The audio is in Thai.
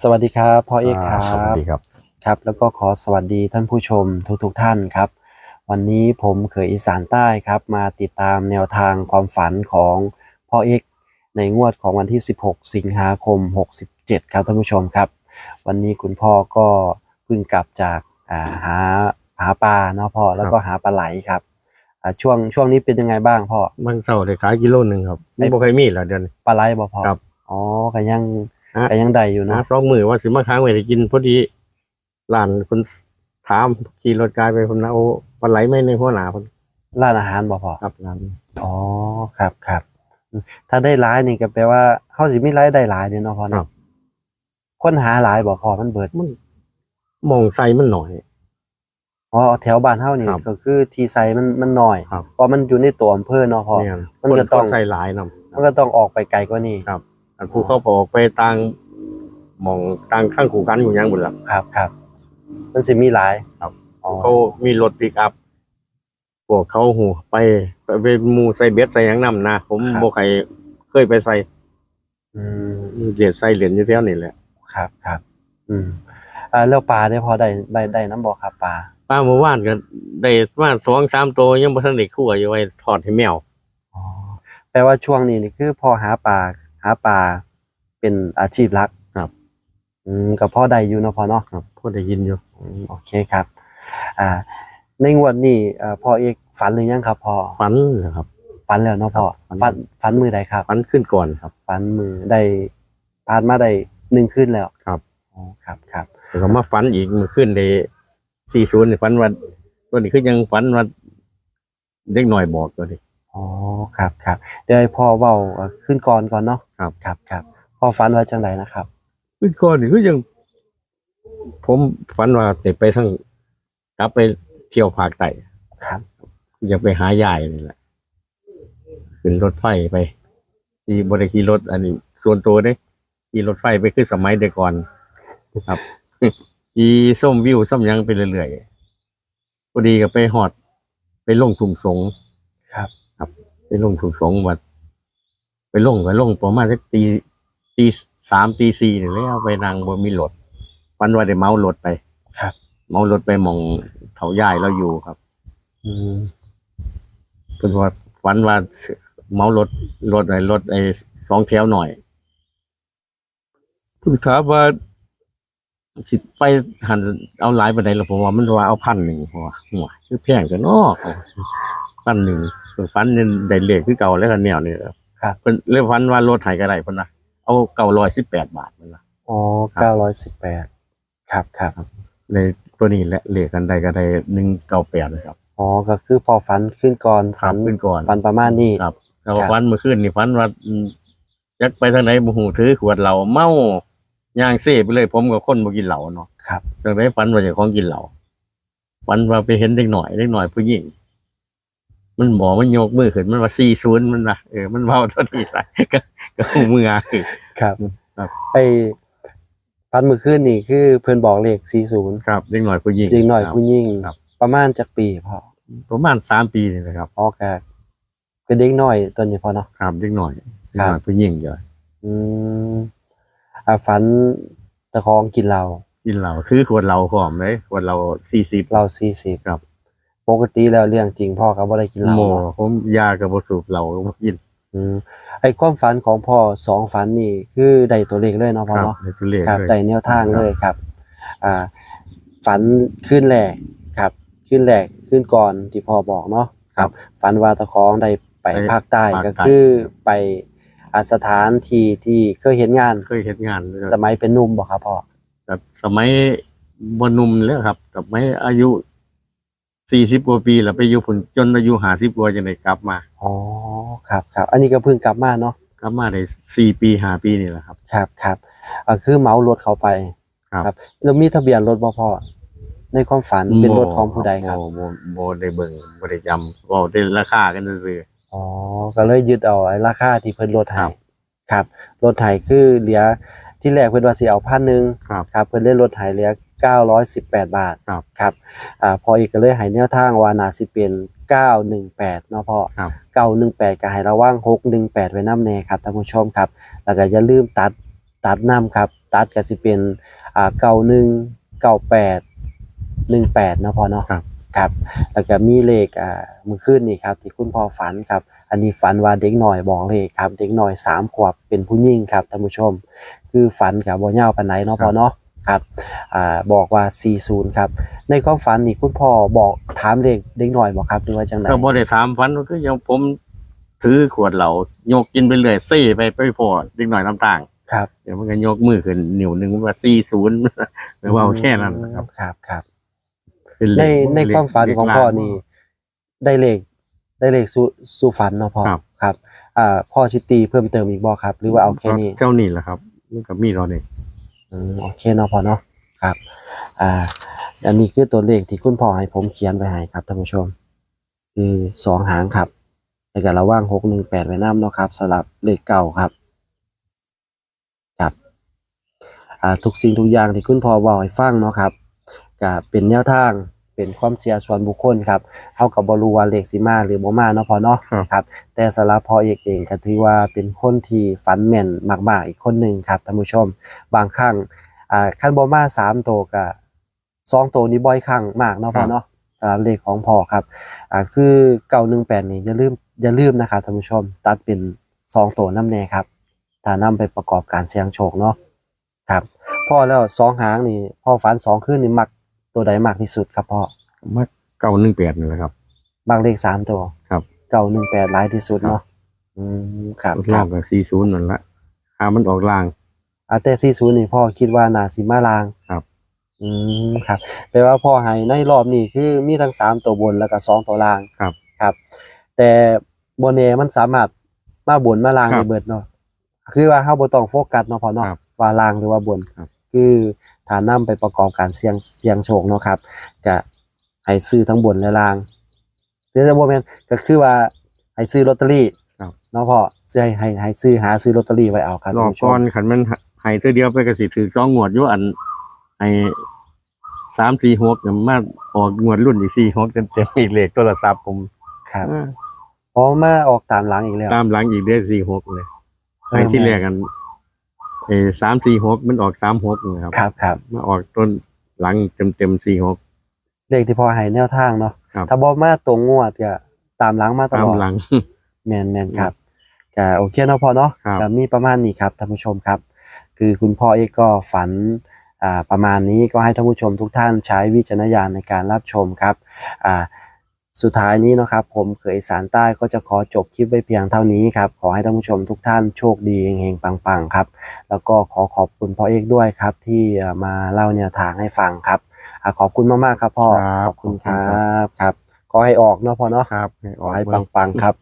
สวัสดีครับพ่อเอกครัสวัสบดีครับครับ แล้วก็ขอสวัสดีท่านผู้ชมทุกๆทท่านครับ วันนี้ผมเขยอีสานใต้ครับ มาติดตามแนวทางความฝันของพ่อเอกในงวดของวันที่ 16 สิงหาคม 67 ครับท่านผู้ชมครับ วันนี้คุณพ่อก็เพิ่งกลับจากอ่าหาหาปลาเนาะพ่อแล้วก็หาปลาไหลครับอ่าช่วงช่วงนี้เป็นยังไงบ้างพ่อบางเสาร์ได้ขายกิโลหนึ่งครับไอ้นี่บ่เคยมีแล้วเดือนนี้ปลาไหลบ่พ่อครับอ๋อก็ยังฮะ ก็ยังได้อยู่นะเนาะสองมือว่าสิมาค้างไว้ได้กินพอดีหลานคนถามขี่รถกายไปคนนะโอ้วันไหลไหม่ในหัวหนาคนร้านอาหารบ่พ่อครับร้านอ๋อครับครับอืมถ้าได้หลายนี่ก็แปลว่าเฮาสิมีรายได้หลายเด้เนาะพ่อครัเนาะบคนหาหลายบ่พอมันเบิดมันมองใส่มันหน่อยอ๋อแถวบ้านเฮานี่ครับก็คือที่ไซมันมันน้อยครับเพราะมันอยู่ในตัวอำเภอเนาะพ่อเนี่ยมันก็ต้องคนใส่หลายนำมันก็ต้องออกไปไกลกว่านี้ครับ อันผู้เขาบอกไปต่างหมองต่างข้างขู่กันอยู่ยังบุญหลักครับครับ มันสิมีหลายครับอ๋อเขามีรถปิกอัพพวกเขาหูไปไปเป็นหมูใส่เบ็ดใส่หยังนำนะผมบ่ใครเคยไปใส่อืมเหรียญใส่เหรียญอยู่แถวนี่แหละครับครับ อืมอ่าแล้วปลาได้พอได้ได้ได้น้ำบ่ครับปลาป้าเมื่อวานก็ได้ประมาณสองสามตัวยังบ่ทันได้คั่วอยู่ไว้ทอดให้แมวอ๋อแปลว่าช่วงนี้นี่คือพอหาปลา หาปลาเป็นอาชีพหลักครับ อืมก็พอได้อยู่เนาะพอเนาะครับพอได้ยินอยู่อืมโอเคครับ อ่า ในงวดนี้อ่าพ่อเอกฝันหรือยังครับพ่อฝันเหรอครับ ฝันแล้วเนาะพ่อครับฝัฝัน นฝันมือใดครับ ฝันขึ้นก่อนครับ ฝันมือได้ผ่านมาได้หนึ่งขึ้นแล้วครับ อ๋อครับครับแล้วก็มาฝันอีกเมื่อขึ้นได้สี่ศูนย์ฝันว่าตัวนี้คือยังฝันว่าเด็กหน่อยบอกตัวนี้ อ๋อครับครับเดี๋ยวให้พ่อเว้าเอ่อขึ้นก่อนก่อนเนาะครับ ครับครับพ่อฝันว่าจังไดนะครับขึ้นก่อนนี่คือยัง ผมฝันว่าได้ไปทั้งกลับไปเที่ยวภาคใต้ครับ อยากไปหายายนี่แหละขึ้นรถไฟไปที่บริขี่รถ อันนี้ ส่วนตัวเนี่ยขี่รถไฟไปขึ้นสมัยเด็กก่อน ครับ ขี่ส้มวิวส้มหยังไปเรื่อยๆพอดีก็ไปหอด ไปลงทุ่งสงครับ ไปลงทุ่งสงวัดไปลงไปลงประมาณสักตีตีสามตีสี่นี่แหล้วไปนั่งบนมีรถวันว่าได้เมารถไปครับ เมารถไปหมองเถาย่ายเราอยู่ครับ อืมเพิ่นว่าฝันว่าเมารถรถไอ้รถไอ้สองแถวหน่อยเพิ่นถามว่าสิไปหันเอาหลายปานใดล่ะผมว่ามันว่าเอาพันหนึ่งเพราะว่าหัวคือแพงกันเนาะพันหนึ่ง เพิ่นฝันนี่ได้เลขคือเก่าแล้วกันแนวนี่ครับครับเพิ่นเลยฝันว่ารถไถก็ได้เพิ่นน่ะเอา918บาทเพิ่นน่ะอ๋อครับเก้าร้อยสิบแปดครับครับเลยตัวนี้แหละเลขกันได้ก็ได้198นะครับอ๋อก็คือพอฝันขึ้นก่อนครัฝับนขึ้นก่อนฝันประมาณนี้ครับแล้วครับฝันเมื่อคืนนี่ฝันว่าอืมจักไปทางไหนบ่ฮู้ถือขวดเหล้าเมาย่างเซ่ไปเลย ผมกับคนบ่กินเหล้าเนาะครับจังไดฝันว่าเจ้าของกินเหล้าฝันว่าไปเห็นเด็กหน่อยเด็กหน่อยผู้หญิง มันบอกมันโยกมือขึ้นมันว่า40มันนะเออมันเว้าเท่านี้ล่ะก็ก็หูมือคือครับครับไปฝันเมื่อคืนนี่คือเพิ่นบอกเลขสี่ศูนย์ครับเด็กหน่อยผู้หญิงจริงหน่อยครับผู้หญิงครับประมาณจักปีพ่อประมาณ3ปีนี่แหละครับอ๋อก็เป็นเด็กน้อยตอนนี้พ่อเนาะครับเด็กหน่อยเด็กครับหน่อยผู้หญิงเด้ออืมอ่าฝันตะคองกินเหล้ากินเหล้าถือขวดเหล้าพร้อมเลยขวดเหล้า40เหล้าสี่สิบครับ ปกติแล้วเรื่องจริงพ่อก็บ่ได้กินเหล้าโมเนาะผมยากับบสูบเหล้าลงมากินอืมไอ้ความฝันของพ่อสองฝันนี่คือได้ตัวเลขเลยเนาะพ่อครับเนาะในตัวเลขครับเลยได้แนวทางครับเลยครับ อ่า ฝันขึ้นแรกครับขึ้นแรกขึ้นก่อนที่พ่อบอกเนาะครับ ฝันว่าตะคองได้ไปภาคใต้ก็คือไปอาสถานที่ที่เคยเห็นงาน เคยเห็นงานสมัยเป็นหนุ่มบ่ครับพ่อแบบสมัยบหนุ่มแล้วครับสมัยอายุ สี่สิบกว่าปีแล้วไปอยู่ผลจนอายุห้าสิบกว่าจะได้กลับมา อ๋อครับครับอันนี้ก็เพิ่งกลับมาเนาะกลับมาได้สี่ปีห้าปีนี่แหละครับ ครับครับอ่าคือเหมารถเขาไปครับ แล้วมีทะเบียนรถบ่พ่อในความฝันเป็นรถของผู้ใดครับโมโมโมได้เบิ่งบ่ได้จำเว่าได้ราคากันซื่ออ๋อก็เลยยึดเอาไอ้ราคาที่เพิ่นลดให้ครับครับลดให้คือเหลือที่แรกเพิ่นว่าสิเอาพันหนึ่งครับครับเพิ่นเลยลดให้เหลือ 918 บาทครับครับอ่าพออีกก็เลยให้แนวทางว่าน่าสิเป็น 918 เนาะพ่อครับ 918ก็ให้ระวัง618 ไว้นำแน่ครับท่านผู้ชมครับ แล้วก็อย่าลืมตัดตัดนํครับ ตัดก็สิเป็นอ่าเก้าหนึ่งเก้าแปดหนึ่งแปดเนาะพ่อเนาะครับ ครับ แล้วก็มีเลขอ่ามือขึ้นนี่ครับที่คุณพ่อฝันครับ อันนี้ฝันว่าเด็กหน่อยบอกเลขครับ เด็กหน่อยสามขวบเป็นผู้หญิงครับท่านผู้ชม คือฝันกับบ่ยาวปานไหนเนาะพ่อเนาะ ครับอ่าบอกว่า 40 ครับ ในความฝันนี่คุณพ่อบอกถามเลขเด็กหน่อยบอกครับหรือว่าจังไดก็บ่ได้ถามฟันก็ยังผมถือขวดเหล้าโยกกินไปเรื่อยซี่ไปไปพอเด็กหน่อยน้ำต่างครับเดี๋ยวมันก็ยกมือขึ้นนิ้วหนึงว่า40หรือว่าเอาแค่นั้นนะครับครับครับเป็นเลในขในความฝันของพ่อนี่ได้เลขได้เลขสู่สู่ฝันเนาะพ่อครับครับ อ่าพ่อชิตีเพิ่มเติมอีกบ่ครับ หรือว่าเอาแค่นี้เจ้านี่แหละครับมันก็มีเราเนี่ย อืมโอเคเนาะพอเนาะครับ อ่า อันนี้คือตัวเลขที่คุณพ่อให้ผมเขียนไว้ให้ครับท่านผู้ชม คือสองหางครับแต่ก็ระว่างหกหนึ่งแปดไว้น้ำเนาะครับสำหรับเลขเก่าครับครับอ่าทุกสิ่งทุกอย่างที่คุณพ่อบอกให้ฟังเนาะครับก็เป็นแนวทาง เป็นความเชื่อส่วนบุคคลครับเฮากับบรู้ว่าเลขสิมาหรือบ่มาเนาะพ่อเนาะครับ ครับ แต่สำหรับพ่อเอกเองก็ถือว่าเป็นคนที่ฝันแม่นมากๆอีกคนหนึ่งครับท่านผู้ชม บางครั้งอ่าคันบ่มาสามตัวก็สองตัวนี้บ่อยครั้งมากเนาะพ่อเนาะสำหรับเลขของพ่อครับอ่าคือเก้าหนึ่งแปดนี่อย่าลืมอย่าลืมนะครับท่านผู้ชม ตัดเป็นสองตัวน้ำแน่ครับถ้านำไปประกอบการเสี่ยงโชคเนาะครับพ่อแล้วสองหางนี่พ่อฝันสองคืนนี่มัก ตัวใดมากที่สุดครับพ่อมาเก้าหนึ่งแปดนี่แหละครับ บางเลขสามตัวครับ เก้าหนึ่งแปดหลายที่สุดเนาะอืมครับรคอรับบกับสี่ศูนย์นั่นละหามันออกล่าง อาแต่สี่ศูนย์นี่พ่อคิดว่านาสิมาลางครับ อืมครับแปลว่าพ่อให้ในรอบนี้คือมีทั้งสามตัวบนแล้วก็สองตัวล่างครับ ครับ แต่บนเนมันสามารถมาบนมาล่างครัได้บเบิดเนาะคือว่าเฮาบ่ต้องโฟกัสเนาะพ่อเนาะครับว่าล่างหรือว่าบนครับ คือ ถ้านำไปประกอบการเสี่ยงเสี่ยงโชคเนาะครับก็ให้ซื้อทั้งบนและล่างหรือจะบ่แม่นก็คือว่าให้ซื้อลอตเตอรี่ครับเนาะพ่อซื้อให้ให้ให้ซื้อหาซื้อลอตเตอรี่ไว้เอาครับรอบท่านผู้ชก่อมนขันมันให้เธอเดียวไปกระสิถือสองงวดอยู่อันไอ้สามสี่หกเนี่ยมาออกงวดรุ่นอีกสี่หกเต็มเต็มๆอีกเลขโทรศัพท์ผมครับอ่าอ๋อมาออกตามหลังอีกแล้วตามหลังอีกเลขสี่หกเลยเออไอ้ที่แรกกัน เอสามสี่หกมันออกสามหกนะครับครับครับมาออกต้นหลังเต็มเต็มสี่หกเลขที่พอให้แนวทางเนาะครับถ้าบ่มาตรงงวดก็ตามหลังมาตตามลอดหลังแม่นแม่นครับก็โอเคเนาะพอเนาะครับก็มีประมาณนี้ครับท่านผู้ชมครับ คือคุณพ่อเอกก็ฝันอ่าประมาณนี้ก็ให้ท่านผู้ชมทุกท่านใช้วิจารณญาณในการรับชมครับอ่า สุดท้ายนี้เนาะครับผมเขยสารใต้ก็จะขอจบคลิปไว้เพียงเท่านี้ครับ ขอให้ท่านผู้ชมทุกท่านโชคดีเฮงๆปังๆครับ แล้วก็ขอขอบคุณพ่อเอกด้วยครับ ที่เอ่อมาเล่าแนวทางให้ฟังครับอ่าขอบคุณมากๆครับพ่อครับขอบคุณคขอบคุณครัรับครับขอให้ออกเนาะพ่อเนาะครับให้ขอให้เบิ่งปังๆครับ